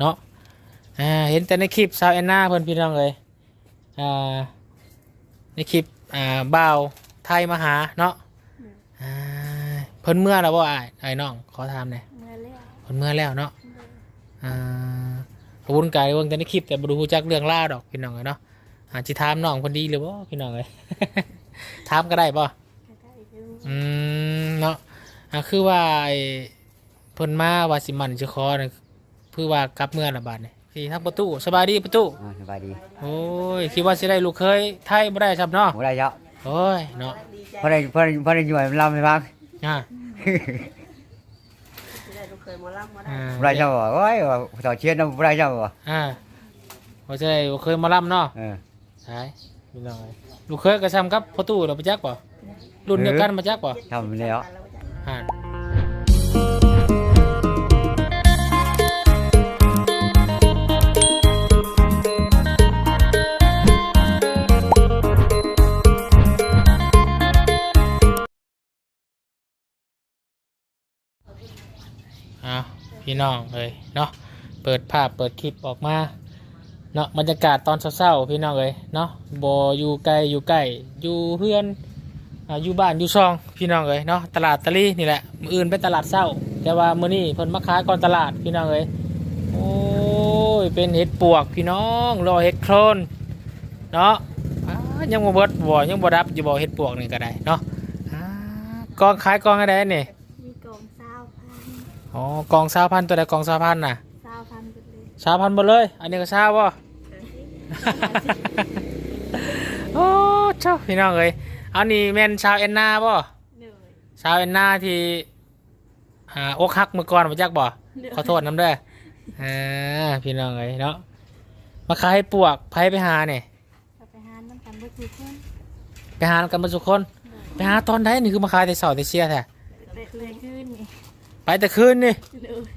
เนาะอ่าเห็นแต่ในคลิปสาวแอนนาเพิ่นพี่น้องเลยอ่าในคลิปอ่าบ่าวไทยมาหาเนาะอ่าเพิ่นเมื่อแล้วบ่อ้ายไอ้น้องขอถามหน่อยเมื่อแล้วเพิ่นเมื่อแล้วเนาะอ่าขอบคุณกายเบิ่งแต่ในคลิปแต่บ่รู้จักเรื่องราวดอกพี่น้องเอ้ยเนาะอาจสิถามน้องเพิ่นดีหรือบ่พี่น้องเอ้ยถามก็ได้บ่ก็ได้อยู่อืมเนาะอะคือว่าไอ้เพิ่นมาว่าสิมันสิคอนี่ คือว่ากลับเมื่อละบาดนี่พี่ทางประตูสบายดีประตูอ่าสบายดีโอ้ยคิดว่าสิได้ลูกเคยไทยบ่ได้ครับเนาะบ่ได้เยอะโอ้ยเนาะพอได้พอได้พอได้อยู่ให้มันลำให้ฟังอ่าได้ลูกเคยหมอลำมาได้อ่าบ่ได้เจ้าบ่โอ้ยว่าต่อเชียนบ่ได้เจ้าบ่อ่าว่าสิได้ลูกเคยมาล่ำเนาะเออใช่พี่น้องเอ้ยลูกเคยก็ซ้ำกับประตูเราไปจักบ่รุ่นเดียวกันมาจักบ่ทำแล้ว พี่น้องเลยเนาะเปิดภาพเปิดคลิปออกมาเนาะบรรยากาศตอนเช้าๆพี่น้องเลยเนาะบอยู่ไกลอยู่ใกล้อยู่เพื่อนอยู่บ้านอยู่ซองพี่น้องเลยเนาะตลาดตะลี่นี่แหละมืออื่นไปตลาดเช้า แต่ว่ามื้อนี้เพิ่นมาขายก่อนตลาดพี่น้องเลยโอ้ยเป็นเห็ดปวกพี่น้องรอเห็ดโครนเนาะยังบ่เบิดบ่ยังบ่ดับอยู่บ่เห็ดปวกนี่ก็ได้เนาะกองขายกองอะไรนี่ มีกองเศร้าพัน อ๋อกองสาวพันตัวใดกองสาวพันน่ะเศร้าพันกันเลยสาวพันหมดเลย อันนี้ก็สาวบ่ โอ้เจ้าพี่น้องเอ้ยอันนี้แม่นชาวแอนนาบ่เหนื่อยชาวแอนนาที่อ่าอกหักเมื่อก่อนมาจักบ่ขอโทษน้ำเด้ออ่าพี่น้องเอ้ยเนาะมาขายปวกไผไปหาเนี่ยเราไปหาน้ำกันบ่ถูกคนไปหากันมาสุกคนไปหาตอนไหนนี่คือมาขายแต่เสาร์แต่เชียแท้เด็กเลยขึ้นนี่ ไปแต่คืนนี่เหนื่อย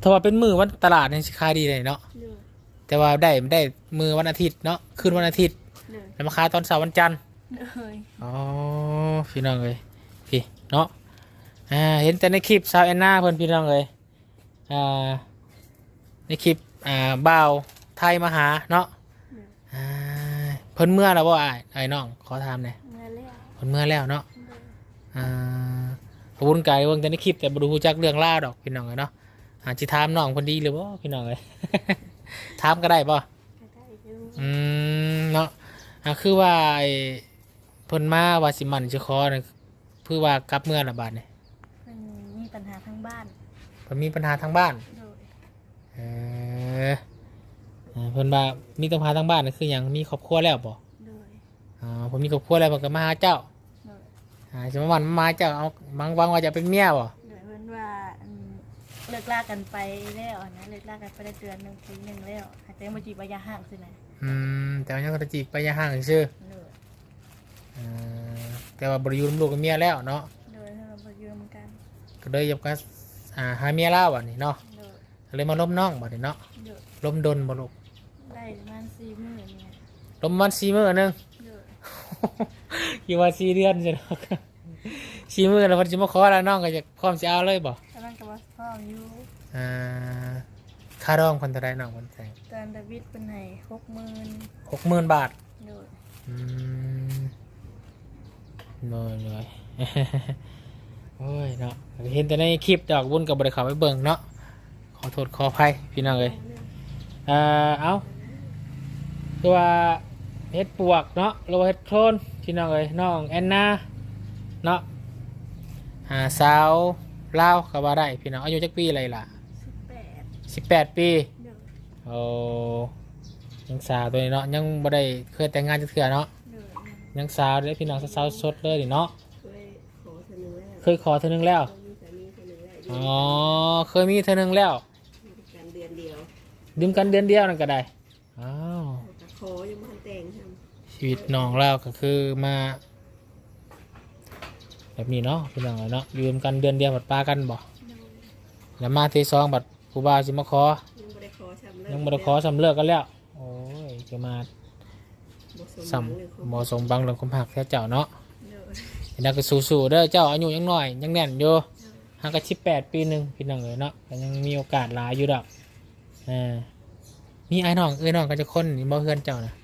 ถ้าว่าเป็นมือวันตลาดนี่สิขายดีเลยเนาะเหนื่อยแต่ว่าได้ได้มือวันอาทิตย์เนาะคืนวันอาทิตย์เหนื่อยแล้วมาขายตอนเสาร์วันจันทร์เหนื่อยอ๋อพี่น้องเลยพี่เนาะอ่าเห็นแต่ในคลิปสาวแอนนาเพิ่นพี่น้องเลยอ่าในคลิปอ่าบ่าวไทยมาหาเนาะอ่าเพิ่นเมื่อแล้วบ่อ้ายไอ้น้องขอถามหน่อยเมื่อแล้วเพิ่นเมื่อแล้วเนาะเหนื่อยอ่า ขอบคุณกายเบิ่งแต่ในคลิปแต่บ่รู้จักเรื่องราวดอกพี่น้องเลยเนาะอาจสิถามน้องเพิ่นดีหรือบ่พี่น้องเลยถามก็ได้บ่ก็ได้อยู่อืมเนาะอะคือว่าไอ้เพิ่นมาว่าสิมันสิคอนี่คือว่ากลับเมื่อละบาดนี่มันมีปัญหาทั้งบ้านเพิ่นมีปัญหาทางบ้านเหนื่อยเออเออเพิ่นว่ามีปัญหาทางบ้านนี่คือหยังมีครอบครัวแล้วบ่เหนื่อยอ๋อเพิ่นมีครอบครัวแล้วเพิ่นก็มาหาเจ้าเหนื่ อยอ่าสิมาวันมาหาเจ้าเอาบังวังว่าจะเป็นเมียบ่เหนื่อยเพิ่นว่าอืมเลิกลากันไปแล้วนะเลิกลากันไปได้เดือนหนึ่งปีหนึ่งแล้วอาจจะยังมาจีบระยะห่างสินะอืมแต่ว่ายังก็จะจีบไปอยาห่างซื่อเหนื่อยเออแต่ว่าบ่ได้อยู่นำลูกกับเมียแล้วเนาะเหนื่อยถ้าเราไปยืมกันก็เลยอยากกันอ่าหาเมียแล้วบัดนี้เนาะเหนื่อยก็เลยมาล้มน้องบัดนี้เนาะเหนื่อยล้มดนบ่ลูกได้ประมาณสี่หมื่นเนี่ยล้มมัน4มื้อหนึงเหนื่ อยอยู่ว่าสี่เดือนใช่ไหมสี่มือแล้วเพันจิมาขอแล้วน้องก็จะพร้อมจะเอาเลยบ่กำลังกับว่าพ่ออยู่อ่าค่าดองคนเท่าไรน้องคนแต่งตอนดาวิดเป็นไหนหกหมื่นหกหมื่นบาทเหนื่อยอืมเลยเลยโอ้ยเนาะเห็นแต่ในคลิปดอกบุญกับบริขารไปเบิ่งเนาะขอโทษขออภัยพี่น้องเลยอ่าเอาคือว่า เฮ็ดปวกเนาะหรือว่าเฮ็ดโคลนพี่น้องเลยน้องแอนนาเนาะอ่าสาวลาวก็ว่าได้พี่น้องอายุจักปีอะไรล่ะสิบแปดสิบแปดปีเหนื่อยโอ้ยังสาวตัวนี้เนาะยังบ่ได้เคยแต่งงานจักเทื่อเนาะเหนื่อยยังสาวเลยพี่น้องสาวๆสดเลยนี่เนาะเคยขอเสนอแล้วเคยขอเธอนึงแล้วมีสามีเสนอแล้วอ๋อเคยมีเธอนึงแล้วกันเดือนเดียวดื่มกันเดือนเดียวนั่นก็ได้อ้าวแต่ขอยังไม่ทันแต่งท ชีวิตน้องเราก็คือมา แบบนี้เนาะพี่น้องเนาะอยู่ร่วมกันเดือนเดียวบัดปากันบ่ำเหนื่อยแล้วมาที่สองบัดผู้บ่าวสิมาขอยังไม่ได้ขอซ้ำเลยยังบ่ได้ขอสำเลิกกันแล้วโอ้ยจะมาสำเหมาะสมบังเรื่องความหักแท้เจ้าเนาะเหนื่อยนักก็สู้ๆเด้อเจ้าอายุยังน้อยยังแน่นอยู่หห่างกันสิบแปดปีหนึ่งพี่น้องเลยเนาะก็ยังมีโอกาสหลายอยู่ดอกเออมีไอ้น้องเอ้ยน้องกันจะคนนี่บ่เพื่อนเจ้านะมีหก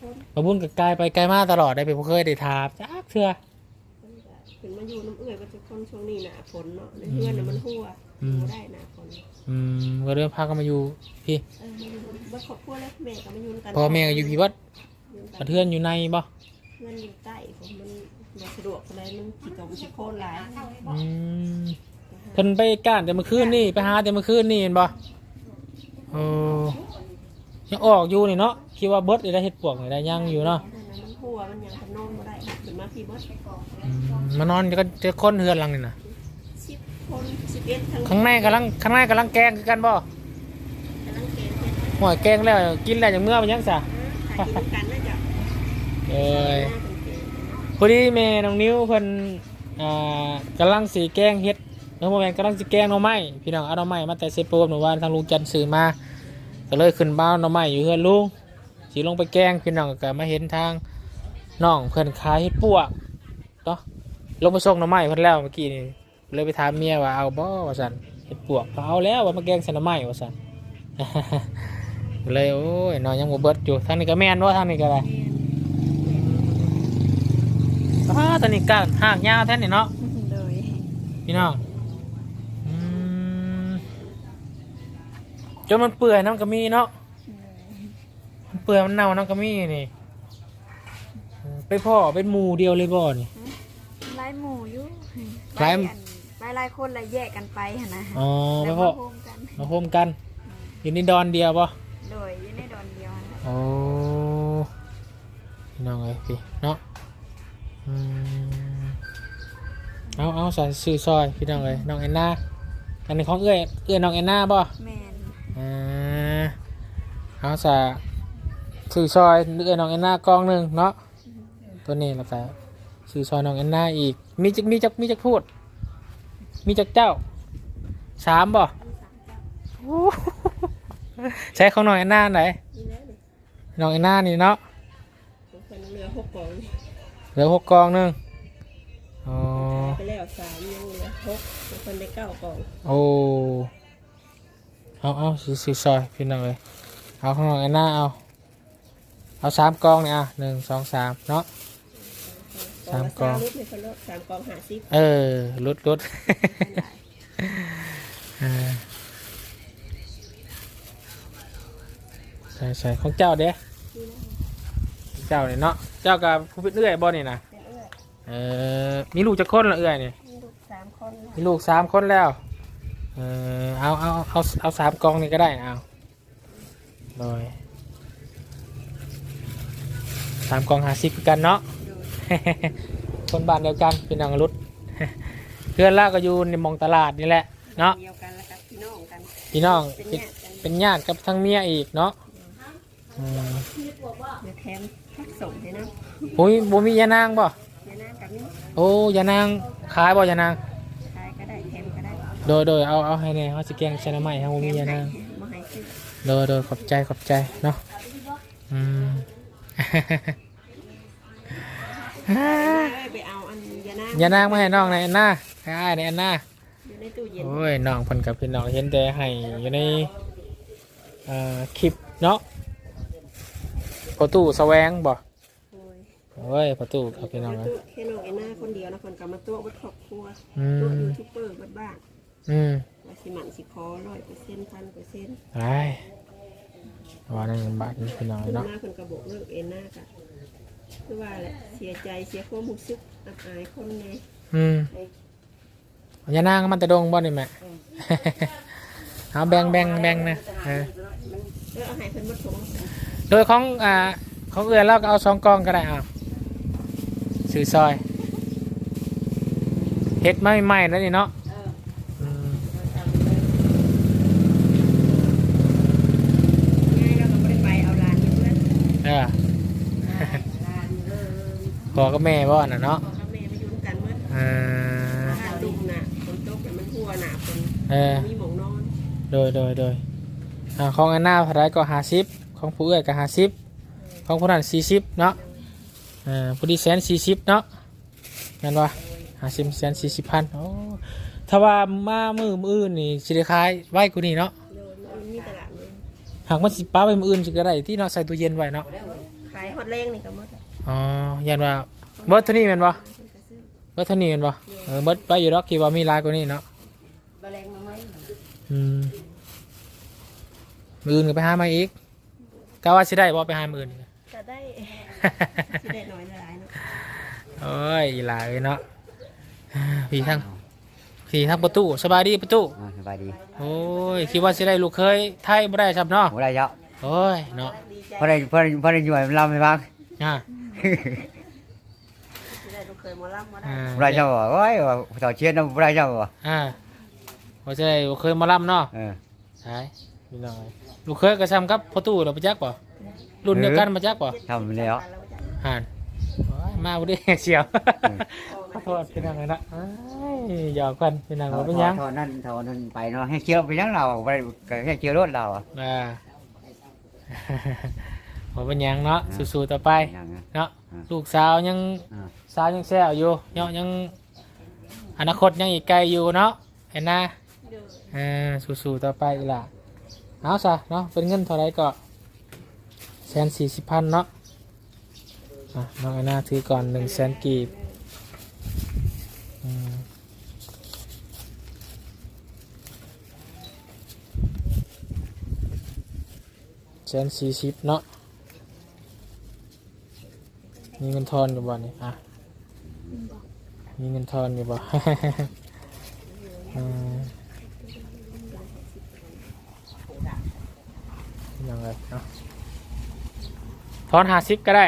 คนมาบุญกับกายไปไกลมาตลอดได้ไปบ่เคยได้ทาบจักเทื่อขึ้นมาอยู่น้ำเอื้อยก็จะคนช่วงนี้หนาฝนเนาะในเพื่อนน่ะมันหัวอืมบ่ได้หนาฝนอืมก็เริ่มพากันมาอยู่พี่เออมาอยู่บ้านครอบครัวแล้วแม่ก็มาอยู่กันพ่อแม่ก็อยู่พี่วัดอยู่กักระเทือนอยู่ในบ่เพื่อนอยู่ใกล้ผมมันบ่สะดวกอะไรมันสิตมสิโคนหลายอืมเพิ่นไปก้านแต่เมื่อคืนนี่ไปหาแต่เมื่อคืนนี่เห็นบ่โอ้ ยังออกอยู่นี่เนาะคิดว่าเบิดได้เฮ็ดปวกนี่ได้ยังอยู่เนาะนั่นน่ะมันหัวมันยังกันนอนบ่ได้ขึ้นมาพี่เบิดอืมมานอนก็จะคนเฮือนหลังนี่นะสิบคนสิบเอ็ดทั้งข้างในกำลังข้างในกำลังแกงคือกันบ่กำลังเกณฑ์เฮ็ดหอยแกงแล้วกินแล้วอย่างเมื่อมันยังซะหากินกันนะจ๊ะเอ้ยพอดีแม่น้องนิ้วเพิ่นอ่ากำลังสีแกงเฮ็ดน้องโมแมนกำลังสิแกงหน่อไม้พี่น้องเอาหน่อไม้มาแต่เซโปมหนูวานทางลุงจันทร์ซื้อมา ก็เลยขึ้นบ้านหน่อไม้อยู่เฮือนลุงสิลงไปแกงพี่น้องก็มาเห็นทางน้องเพิ่นขายเฮ็ดปวกเนาะลงไปส่งหน่อไม้เพิ่นแล้วเมื่อกี้นี่เลยไปถามเมียว่าเอาบ่ว่าซั่นเฮ็ดปวกก็เอาแล้วว่ามาแกงใส่หน่อไม้ว่าซั่นเลยโอ้ยน้องยังบ่เบิดอยู่ทางนี้ก็แม่นว่าทางนี้ก็ได้อ้าตอนนี้กางหากยาวแท้นี่เนาะโดยพี่น้อง นมันเปื่อยน้ำกระมีเนาะมันเปื่อยมันเน่าน้ำกระมีนี่อืมไปพ่อเป็นหมูเดียวเลยบ่นี่ไล่หมูอยู่ไล่อันไปไล่คนละแยกกันไปหั่นนะอ๋อไปแล้วพ่อมาโฮมกัน มาโฮมกันอยู่ในดอนเดียวป่ะโดยอยู่ในดอนเดียวหั่นน่ะโอ้พี่น้องเอ้ยพี่เนาะอืมเอาเอาใส่ซื้อซอยพี่น้องเอ้ยน้องแอนนาอันนี้ของเอื้อยเอื้อยน้องแอนนาป่ะแม่น อ่าเอาสะซื้อซอยเอื้อน้องแอนนากองหนึ่งเนาะตัวนี้แล้วก็ซื้อซอยน้องแอนนาอีก มีจักมีจักมีจักพูด มีจักเจ้าสามบ่โอ้ใช้ของน้องแอนนาไหนนี่แล้วนี่น้องแอนนานี่เนาะผมคนเหลือหกกล่องเหลือหกกองหนึ่งอ๋อไปแล้วสามยังเหลือหกผมคนได้เก้ากล่องโอ้ เอาเอาซื้อซื้อซอยพี่น้องเลยเอาของน้องแอนนาเอา เอาสามกองเนี่ยอะหนึ่งสองสามเนาะสามกล่องรุดในคนละสามกล่องหาซิปเออลุดลุดเออใช่ใช่ของเจ้าเด้เจ้าเนี่ยเนาะเจ้ากับผู้เป็นเอื้อยบ่นี่นะเป็นเอื้อยเออมีลูกจะคนละเอื้อยนี่มีลูกสามคนมีลูกสามคนแล้ว เออเอาเอาเอาเอาสามกองนี่ก็ได้นะเอาโดยสามกองหาซิกกันเนาะ คนบ้านเดียวกันเป็นนางรุดเพื่อนล่าก็อยู่ในหมองตลาดนี่แหละเนาะเดียวกันแล้วกับพี่น้องกันพี่น้องเป็นเป็นญาติกันเป็นญาติกับทั้งเมียอีกเนาะอืมเดี๋ยวแถมแพ็กส่งให้นะโอ้ยบ่มียานางบ่เดี๋ยวน้ำกับนี้โอ้ยานางขายบ่ยานาง ขายก็ได้แถมก็ได้ โดยโดยเอาเอาให้แน่เฮาสิแกงใส่น้ำใหม่เฮาบ่มียานางมาให้ซื้อโดยโดยขอบใจขอบใจเนาะอืม เอ้ยไปเอาอันยานางยานางมาให้น้องในอยอันน่าให้อ้ายในอยอันน่าอยู่ในตู้เย็นโอ้ยน้องเพิ่นกับพี่น้องเห็นแต่ให้อยู่ในเอ่อคลิปเนาะประตูแสวงบ่โอ้ยโอ้ยประตูกับพี่น้องมาเอ้ยตู้แค่น้องไอ้หน้าคนเดียวนะคนกับมาตัววัดครอบครัวอืตัวมยูทูบเบอร์วัดบ้าน อืมว่าสิหมันสิคอร้อยเปอร์เซ็นต์พันเปอร์เซ็นต์ไอ้ว่านั่นบาทนี่พี่น้องคนเนาะหน้าคนกระบอกเลิกเอ็นหน้ากันคือว่าแหละเสียใจเสียความรู้สึกอับอายคนไงอืมยานางมันแต่ดงบ่นี่แม่เอาแบ่งแบ่งแบ่งนะเออเออเอาให้เพิ่นมาถงโดยของอ่าของเอื้อเราก็เอาสองกองก็ได้อะซื้อซอยเฮ็ดไม่ใหม่แล้วนี่เนาะม ง่ายเราก็ไม่ได้ไปเอาหลานมาเพื่อน เออหลานเออพอกับแม่บ่น่ะเนาะพ่อกับแม่มาอยู่ด้วยกันเมื่อเออถ้าดุมน่ะฝนตกแต่มันหัวหนาฝนเออมีหมองนอนโดยโดยโดยอ่าของอันหน้าพระไรก็หาซิปของผู้เอื้อยก็หาซิปของผู้นั้นสี่สิบเนาะเอ่าผู้ดีแสนสี่สิบเนาะงั้นวะหาซิปแสนสี่สิบพันโอ้ถ้าว่ามามือมืออื่นนี่สิได้ขายไว้กูนี่เนาะโดนมันมีตลาดเลย หากมันสิป้าไปมืออื่นสิก็ได้ที่เนาะใส่ตู้เย็นไว้เนาะขายฮอตแรงนี่ก็หมดอ๋อยันว่าเบิดเท่านี้แม่นบ่เบิดเท่านี้แม่นบ่เออเบิดไปอยู่ดอกคิดว่ามีหลายกว่านี้เนาะแมลงมาไหมอืมมืออื่นก็ไปหามาอีกกะว่าสิได้บ่ไปหามืออื่นจะได้ที่ได้น้อยหลายเนาะโอ้ยอีหลาเอ้ยเนาะพี่ทั้ง พี่ทั้งประตูสบายดีประตูอ่าสบายดีโอ้ยคิดว่าสิได้ลูกเคยไทยบ่ได้ครับเนาะบ่ได้เยอะโอ้ยเนาะดีใจพอได้พอได้พอได้อยู่ให้มันลำให้ฟังอ่าที่ได้ลูกเคยหมอลำมาได้อ่าบ่ได้เจ้าบ่โอ้ยว่าต่อเชียร์นำบ่ได้เจ้าบ่อ่าว่าสิได้ลูกเคยมาล่ำเนาะเออใช่พี่น้องเอ้ยลูกเคยก็ซ้ำกับประตูเราไปจักป่ะรุ่นเดียวกันมาจักป่ะทำแล้วห่านโอ้ย มาบ่ได้เสียวอืมขอโทษพี่น้องเลยนะเอ้ยหยอกกันพี่น้องว่าเป็นหยังเท่านั้นเท่านั้นไปเนาะให้เชียวไปยังเราบ่ได้ก็ให้เชียวรถเราอะอ่าว่าเป็นหยังเนาะสู้ๆต่อไปอย่างนั้นเนาะอ่า ลูกสาวยังอ่าสาวยังแซวอยู่เนาะยังอนาคตยังอีกไกลอยู่เนาะเห็นนะเออสู้ๆต่อไปอีหล่ะเอาซะเนาะเป็นเงินเท่าไรก็แสนสี่สิบพันเนาะอะ น้องไอหน้าถือก่อนหนึ่งแสนกีบแสนสี่สิบเนาะมีเงินทอนอยู่บ่นี่อะมีเงินทอนอยู่บ่ยังไงเนาะทอนหาซิปก็ได้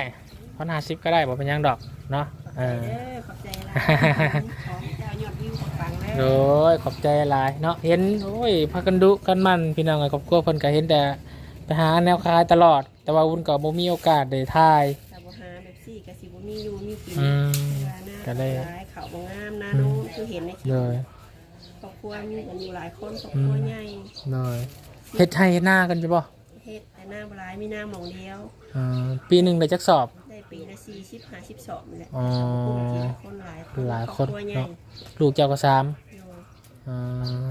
ทอนหาซิปก็ได้บ่เป็นหยังดอกเนาะเออเด้อขอบใจหลายของเจ้ายอดวิวปังแล้วโดยขอบใจหลายเนาะเห็นโอ้ยพากันดุกันมันพี่น้องไอ้ครอบครัวเพิ่นก็เห็นแต่ไปหาแนวคายตลอด แต่ว่าวุ้นก็บ่มีโอกาสได้ถ่าย แต่บ่หาแบบซี่ก็สิบ่มีอยู่มีกินอืมเวลาหน้าก็ได้ หลายเขาบ่งามหน้าโน้นคือเห็นในคลิปเลยครอบครัวมีกันอยู่หลายคนครอบครัวใหญ่เลยเฮ็ดให้เฮ็ดหน้ากันจ้ะบ่เฮ็ดแต่หน้าบ่หลายมีหน้าหมองเดียว อ่าปีหนึงได้จักสอบ ได้ปีละ40 50สอบนี่แหละอ๋อคนหลายหลายคนรอบรัวใหญ่เนาะลูกเจ้าก็สามอยู่อ่า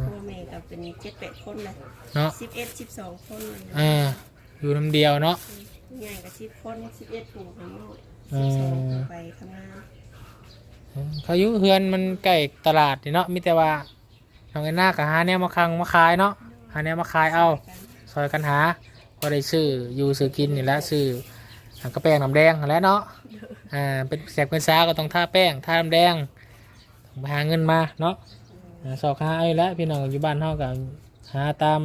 พ่อแม่ก็เป็น7 8คนเลยเนาะ11 12คนเลยอ่าอยู่น้ำเดียวเนาะใหญ่ก็10คน11ผูกน้อยอืม12ไปทำงานเขาอยู่เฮือนมันใกล้ตลาดนี่เนาะมีแต่ว่าทางไอ้หน้าก็หาแนวมาคังมาขายเนาะหาแนวมาขายเอา ซอยกันหาพอได้ซื้ออยู่ซื้อกินนี่แหละซื้อ หางกระแป้งน้ำแดงนั่นแหล้วเนาะ อ่า เป็นแสบเป็นซาก็ต้องท่าแป้งท่าน้ำแดงต้องไปหาเงินมาเนาะอ่าสอกหาเอาอยู่แล้วพี่น้องอยู่บ้านเฮาก็หาตาม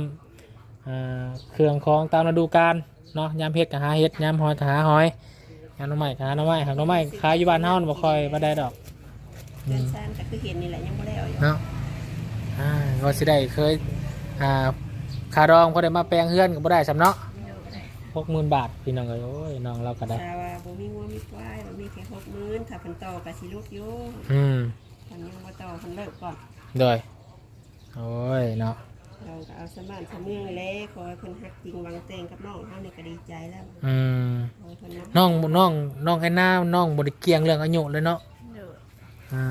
อ่า เครื่องของตามฤดูกาลเนาะ ยามเฮ็ดก็หาเฮ็ด ยามหอยก็หาหอย ยามหน้ำไม้ก็หาหน้ำไม้หาหน้ำไม้ขายอยู่บ้านเฮาน่ะบ่ค่อยบ่ได้ดอกเดินซ่านก็คือเห็นนี่แหละยังไม่ได้เอาอยู่เนาะอ่าก็สิได้เคย อ่าคาดองพอได้มาแปลงเฮือนก็บ่ได้สำเนาะ หกหมื่นบาทพี่น้องเอ้ยโอ้ยน้องเราก็ได้ถ้าว่าบ่มีงัวมีควายบ่มีแค่หกหมื่นถ้าเพิ่นต่อก็สิลุกอยู่อืมเพิ่นยังบ่ต่อเพิ่นเลิกก่อนโดยโอ้ยเนาะเราก็เอาสมานสมเมืองนี่แหละขอให้เพิ่นฮักจริงหวังแต่งกับน้องเฮานี่ก็ดีใจแล้วอืมขอให้เพิ่นนับน้องน้องน้องไอ้หน้าน้องบ่ได้เกี่ยงเรื่องอายุเลยเนาะเด้ออ่า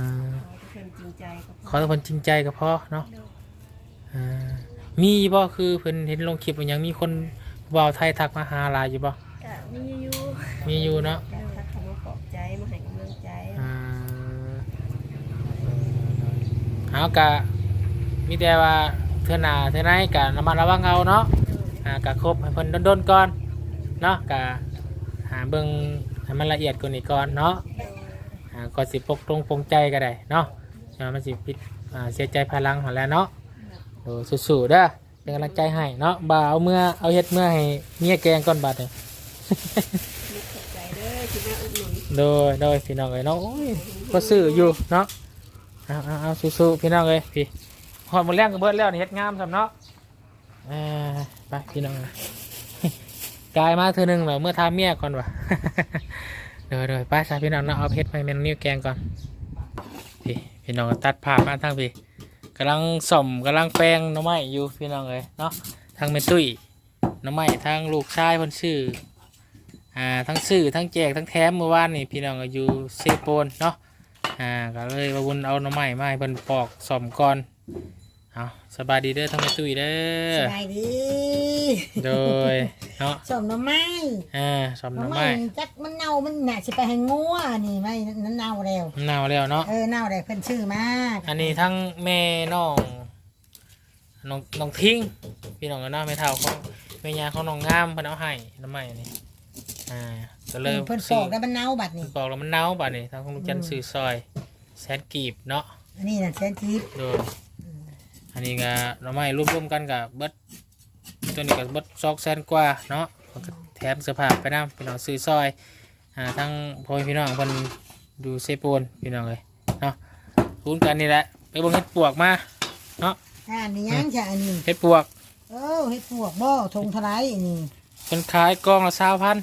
ขอให้เพิ่นจริงใจกับขอให้เพิ่นจริงใจก็พอเนาะอ่ามีบ่คือเพิ่นเห็นลงคลิปว่าหยังมีคน ว่าวไทยทักมาหาหลายอยู่บ่กะมีอยู่มีอยู่เนาะแล้วทักเขามาปลอบใจมาให้กำลังใจอ่าเอากะมีแต่ว่าเทื่อหน้าเทื่อไหนกะระมัดระวังเอาเนาะอ่ากะครบให้เพิ่นโดนๆก่อนเนาะกะหาเบิ่งให้มันละเอียดกว่านี้ก่อนเนาะอ่าก็สิปกตรงปรงใจก็ได้เนาะอย่ามันสิปิดอ่าเสียใจภายหลังหันแหล้วเนาะโอ้สู้ๆเด้อ เป็นกำลังใจให้เนาะบ่าเอาเมื่อเอาเฮ็ดเมื่อให้เมียแกงก่อนบัดนี้นึกขอบใจเด้อที่มาอุดหนุนโดยโดยพี่น้องเอ้ยเนาะโอ้ยก็ซื้ออยู่เนาะเอาเอาเอาสู้ๆพี่น้องเอ้ยพี่หอดหมดแรงก็เบิดแล้วนี่เฮ็ดงามสำเนาะเอ้ยไปพี่น้องเอ้ยกายมาเธอหนึ่งแบบเมื่อทาเมียก่อนวะเดี๋ยวเดี๋ยวไปซะพี่น้องเนาะเอาเพชรไปเมนนิ้วแกงก่อนพี่พี่น้องตัดภาพมาทางพี่ กำลังส่อมกำลังแปลงน้ำไม้อยู่พี่น้องเลยเนาะทางเมตุยน้ำไม้ทางลูกชายเพิ่นชื่ออ่าทั้งซื้อทั้งแจกทั้งแถมเมื่อวานนี่พี่น้องก็อยู่เซโปนเนาะอ่าก็เลยว่าวุนเอาน้ำใหม่มาให้เพิ่นปอกส่อมก่อน เอาสบายดีเด้อทั้งแม่ตุ้ยเด้สอบายดี โดยเนาะสมหน้ำไม้อ่าสมหน้ำน้ำไม้ไม้จักมันเน่ามันน่ะสิไปให้งัวนี่ไม่นั้นเน่าแล้วหนาวแล้วเนาะเออเน่าแล้วเพิ่นชื่อมากอันนี้ทั้งแม่น้องน้องน้องทิ้งพี่น้องกันเนาะแม่เฒ่าของแม่ยาของน้องงามเพิ่นเอาให้น้ำไม้นี่อ่าก็เลยเพิ่นปอกแล้วมันเน่าบัดนี่ปอกแล้วมันเน่าบัดนี้ทางของลูกจันทร์ซื้อซอยแสนกีบเนาะอันนี้น่ะแสนทิพย์โดย อันนี้ก็น้ำไม้รวมๆกันกับเบิดตัวนี้ก็เบิดซอกแสนกว่าเนาะแล้วก็แถมเสื้อผ้าไปนำพี่น้องซื้อซอยอ่าทั้งพ่อแม่พี่น้องเพิ่นดูเซโปนพี่น้องเลยเนาะพูดกันนี่แหละไปเบิ่งเฮ็ดปวกมาเนาะอ่านี่ยังจ้ะอันนี้เฮ็ดปวกเออเฮ็ดพวกบ่ทงทลายอันนี้เป็นขายกล่องละสาวพัน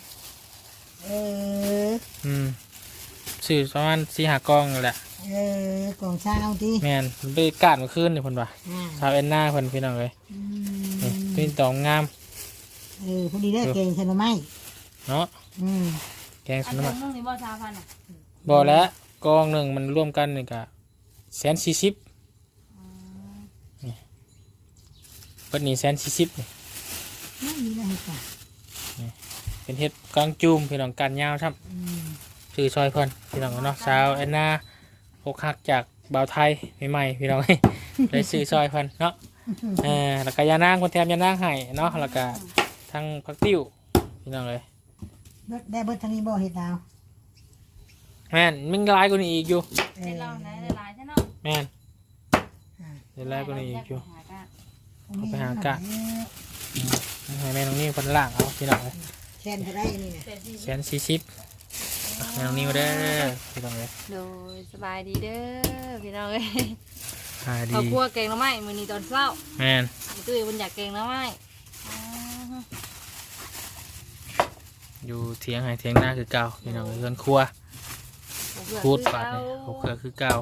เอออืมซื้อประมาณสี่ห้ากล่องนั่นแหละ เออกล่องเช้าติแม่นมันไปกาดเมื่อคืนนี่เพิ่นว่าอ่าชาวเอ็นหน้าเพิ่นพี่น้องเลยอืนี่มเป็นตองงามเออพอดีเด้อเก่งใช่หรือไม่เนาะอืมแกงอัสนนนึมังนึงนี่บ่ชาพันอะบ่แล้วกองหนึ่งมันร่วมกันนี่ก็แสนสี่สิบเปิดนี่แสนสี่สิบนี่ไม่มีอะไรจ้ะเป็นเฮ็ดกลางจูมพี่น้องกันยาวครับอืมชื่อซอยเพิ่นพี่น้องเนาะสาวแอนนา หกหักจากบ่าวไทยใหม่ๆพี่น้องเลยซื้อซอยเพิ่นเนาะเออแล้วก็ยานางคนแถมยานางให้เนาะแล้วก็ทั้งผักติ้วพี่น้องเลยเบิดได้เบิดทางนี้บ่เฮ็ดดาวแม่นมิงหลายกว่านี้อีกอยู่เอเฮ็อดเราไหนได้หลายใช่เนาะแม่นอ่าเดี๋ยวหลายกว่านี้อีกอยู่หากะเอาไปหากะให้แม่น้องนี่เพิ่นล่างเอาพี่น้องเลยแทนก็ได้อันนี่น่ะเสร็จที่แสนสี่สิบ แม่น้องนิวเด้อพี่น้องเลยโดยสบายดีเด้อพี่น้องเอ้ยหาดีเขาคั่วแกงหน่อไม้มื้อนี้ตอนเช้าแม่นพี่ตุ้ยมันอยากแกงหน่อไม้อ๋ออยู่เถียงให้เถียงหน้าคือเก่าพี่น้องเรือนครัวเผื่อพูดคือปาดเก่าเนี่ยเขาเขือคือเก่า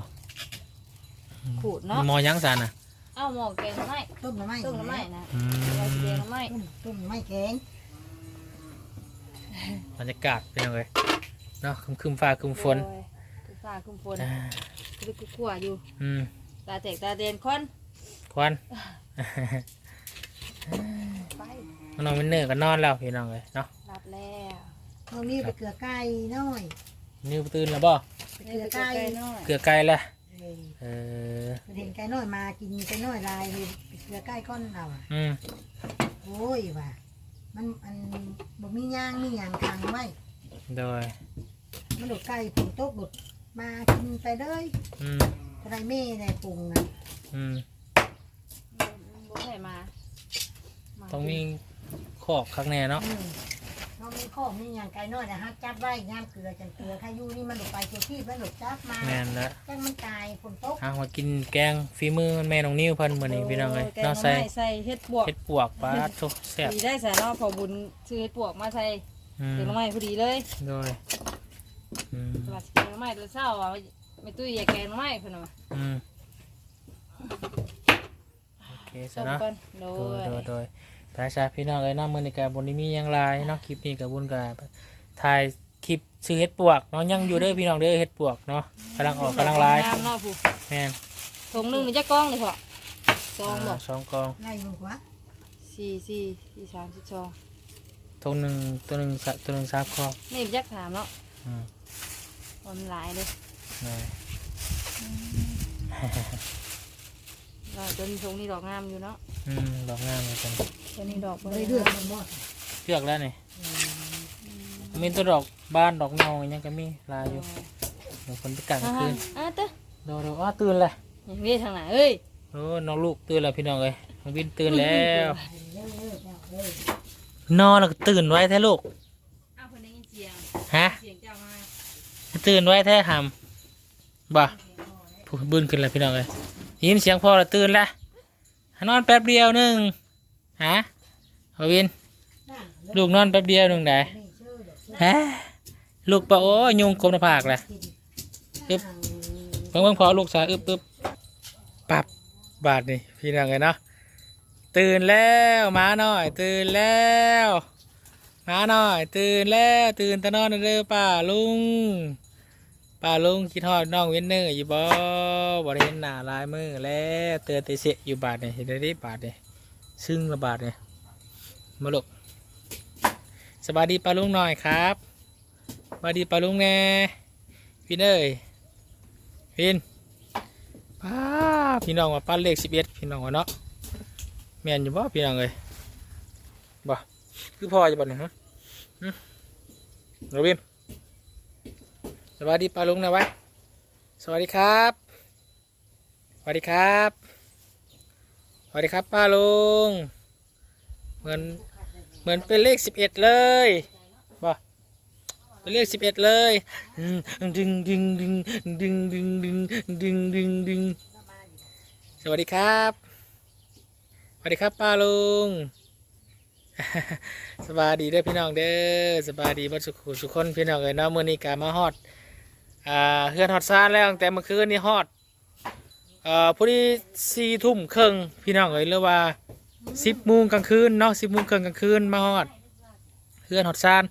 ขูดเนาะมอยังสันอะเอ้าหมอแกงหน่อไม้ต้มหน่อไม้ต้มหน่อไม้นะอืเราสิแกงมหน่อไม้ต้มต้มหน่อไม้แกงบรรยากาศเป็นยังไง เนาะคึมๆฟ้าคึมฝนโดยคือฟ้าคุมฝนอ่าคือคือขั่วอยู่ อืมตาแตกตาเดนคนควันไปน้องมินเนอร์ก็นอนแล้วพี่น้องเลยเนาะรับแล้วตรงนี้ไปเกลือไก่น้อยนิวตื่นแล้วบ่ไปนี่เกลือคือไก่ไก่น้อยเกลือไก่แล้วเออเออเห็นไก่น้อยมากินไก่น้อยลายเลยไปเกลือไก่ก้อนเราอะอืมโอ้ยว่ะมันอันบ่มีย่างมีหยางทางไว้โดย มันหลุดไก่ผงโต๊ะหลุดมากินไปเลยอืมอะไรแม่ได้ปรุงนะอืมบ่ให้มาาต้องมีขอบข้างในเนาะอืมเรามีข้อมีอย่างไก่น้อยนะฮะจับไว้ย่ามเกลือจังเกลือถ้าอยู่นี่มันหลุดไปตัวที่มันหลุดจับมาแม่นแล้วจังมันตายฝนตกเอามากินแกงฝีมือแม่น้องนิ้วเพิ่นมื้อนี้พี่น้องเลยแกงหเนาะน่อใส่ไม้ใส่เฮ็ดปวกเฮ็ดปวกปลาโตแซ่บดีได้ใส่เนาะพอบุญซื้อเฮ็ดปวกมาใส่อืมแกงหน่อไม้พอดีเลยโดย อืมว่าสิแกงหน่อไม้ตอนเช้าอะไม่ตุ้ยอยากแกงหน่อไม้เพิ่นว่าอืมโอเคซะต้มเนาะ ก่อนโดโดยย โดยโดยพระชาพี่น้องเอ้ยเนาะมื้อนี้ก็บ่ได้มีหยังหลายเนาะคลิปนี้ก็บุญก็ถ่ายคลิปซื้อเฮ็ดปวกเนาะยังอยู่เด้อพี่น้องเด้อเฮ็ดปวกเนาะกำลังออกกำลังหลายงามเนาะผู้แม่นถุงหนึงนี่จะกล้องเลยพอซองบ่าสองกองไล่ลงหัวสี่สี่สี่สามสิบสองตัวหนึงตัวหนึงสะตัวหนึงสามกองนี่จักถามเนาะอืม มันหลายเลยนี่เราตัวนี้ถุงนี้ดอกงามอยู่เนาะอืมดอกงามเลยจังตัวนี้ดอกบ่เลได้ยเลืเลืออกกมันหมดเลือกแล้วนี่มีตัวดอกบ้านดอกเงาอีหยังก็มีหลายอยู่เดี๋ยวคนไปกลางอ่าคืนอะเต้อเดี๋ยวเดี๋ยวอ้าตื่นเลยอย่างนี้ทางไหนเอ้ยโอ้น้องลูกตื่นแล้วพี่น้องเอ้ยน้องวินตื่นแล้วเลิกเลิกแล้วเลิกนอนแล้วก็ตื่นไว้แท้ลูกอ้าวคนได้ยินเสียงฮะ ตื่นไว้แท้หำบ่ผู้บืนขึ้นแล้วพี่น้องเอ้ยได้ยินเสียงพ่อแล้วตื่นแล้วนอนแป๊บเดียวหนึงฮะเอาวิน ลูกนอนแป๊บเดียวหนึงได้ฮะลูกปะโอ้ยยุงกลมหน้าผากเลยอึบเบิ่งเบิ่งพอลูกสาวอึบอึบปับบาดนี่พี่น้องเอ้ยเนาะตื่นแล้วหมาหน่อย ตื่นแล้วหมาหน่อย ตื่นแล้ว ตื่นแตะนอนเด้อป้าลุง ป้าลุงคิดฮอดน้องเวนเนอร์อยู่บ่บ่ได้เห็นหน้าลายมือแล้วเตือนแต่เสียอยู่บาทนี่ยเห็นได้ดิบาทนี่ยซึ่งละบาทนี่ยมาลูกสบายดีป้าลุงหน่อยครับสบายดีป้าลุงแน่พี่เนยพี่นป้าพี่น้องว่าป้าเลขสิบเอ็ดพี่น้องว่าเนาะแม่นอยู่บ่พี่น้องเอ้ยบ่คือพอจะบ่เนี่ยฮะหึโรบิน วัสดีป้าลุงนะวะสวัสดีครับ สวัสดีครับ สวัสดีครับป้าลุง เหมือนเหมือนเป็นเลขสิบเอ็ดเลยบ่เป็นเลขสิบเอ็ดเลยดึงดึงดึงดึงดึงดึงดึงดึงดึงสวัสดีครับ สวัสดีครับป้าลุงสบายดีเด้อพี่น้องเด้อสบายดีบัดสุขสุขคนพี่น้องเอ้ยเนาะมื้อนี้กามาฮอด อ่าเฮือนฮอดซานแล้วตั้งแต่เมื่อคืนนี่ฮอดเอ่อพอดีสี่ทุ่มครึ่งพี่น้องเอ้ยหรือว่าสิบโมงกลางคืนเนาะสิบโมงครึ่งกลางคืนมาฮอดเฮือนฮอดซาน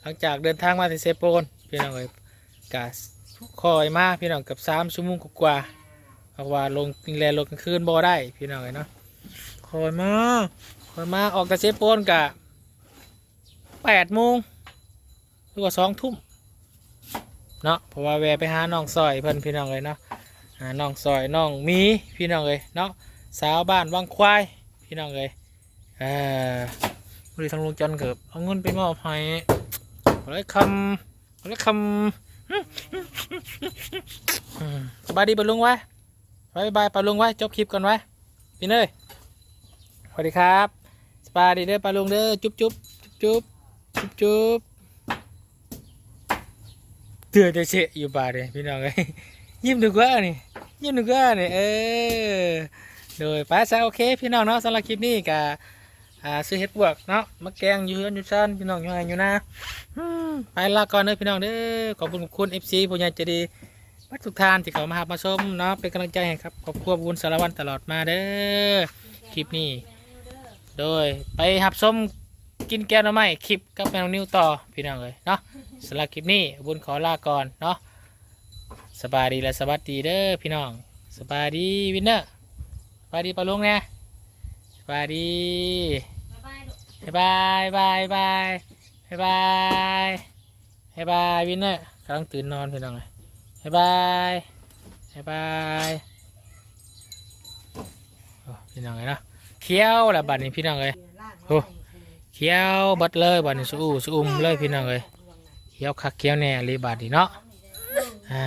หลังจากเดินทางมาที่เซโปนพี่น้องเอ้ยกะคอยมาพี่น้องเกับสามชั่วโมงกว่าเพราะว่าลงแลนลงกลางคืนบ่ได้พี่น้องเอ้ยเนาะคอยมาคอยมาออกจากเซโปนกะแปดโมงหรือว่าสองทุ่ม เนาะเพราะว่าแวะไปหาน้องซอยเพิ่นพี่น้องเลยเนาะน้องซอยน้องมีพี่น้องเลยเนาะสาวบ้านวังควายพี่น้องเลยเออบริทางลุงจันเกิบเอาเงินไปมอบให้เอายคำเอายคำสบายดีปะลุงไว้บายบายปะลุงไว้จบคลิปก่อนไว้พี่เนยสวัสดีครับสบายดีเด้อปะลุงเด้อจุ๊บจุ๊บจุ๊บจุ๊บจุ๊บ ตือจะเชะอยู่ป่าเลยพี่น้องเอ้ยยิ้มดูกว่านี่ยิ้มดูกว่านี่เออโดยป้าซะโอเค พี่น้องเนาะสำหรับคลิปนี้กับซื้อเฮ็ดบวกเนาะมาแกงอยู่เฮือนอยู่ซ่านพี่น้องอยู่ไงอยู่นะไปลาก่อนเด้อพี่น้องเด้อขอบคุณขอบคุณ FC ผู้ใหญ่ใจดีวัดทุกทานที่เขามาหามาชมเนาะเป็นกำลังใจให้ครับขอบคุณบุญสารวันตลอดมาเด้อคลิปนี้ โดยไปหับชม กินแกงหน้อไม้คลิปกับแมวนิวต่อพี่น้องเลยเนาะสำหรับคลิปนี้บุญขอลาก่อนเนาะสบายดีและสวัสดีเด้อพี่น้องสบายดีวินเนอร์สบายดีปลาลุงเนี่ยสบายดีบ๊ายบายบายบายบายบายบายบายวินเนอร์กำลังตื่นนอนพี่น้องเลยบายบายบายบายพี่น้องเลยเนาะเคี้ยวละบัดนี้พี่น้องเลยโอ้ เขี้ยวบัดเลยบัดนี้สู้สู้มเลยพี่น้องเลยเขี้ยวคักเขี้ยวแน่รีบัดดีเนาะอ่า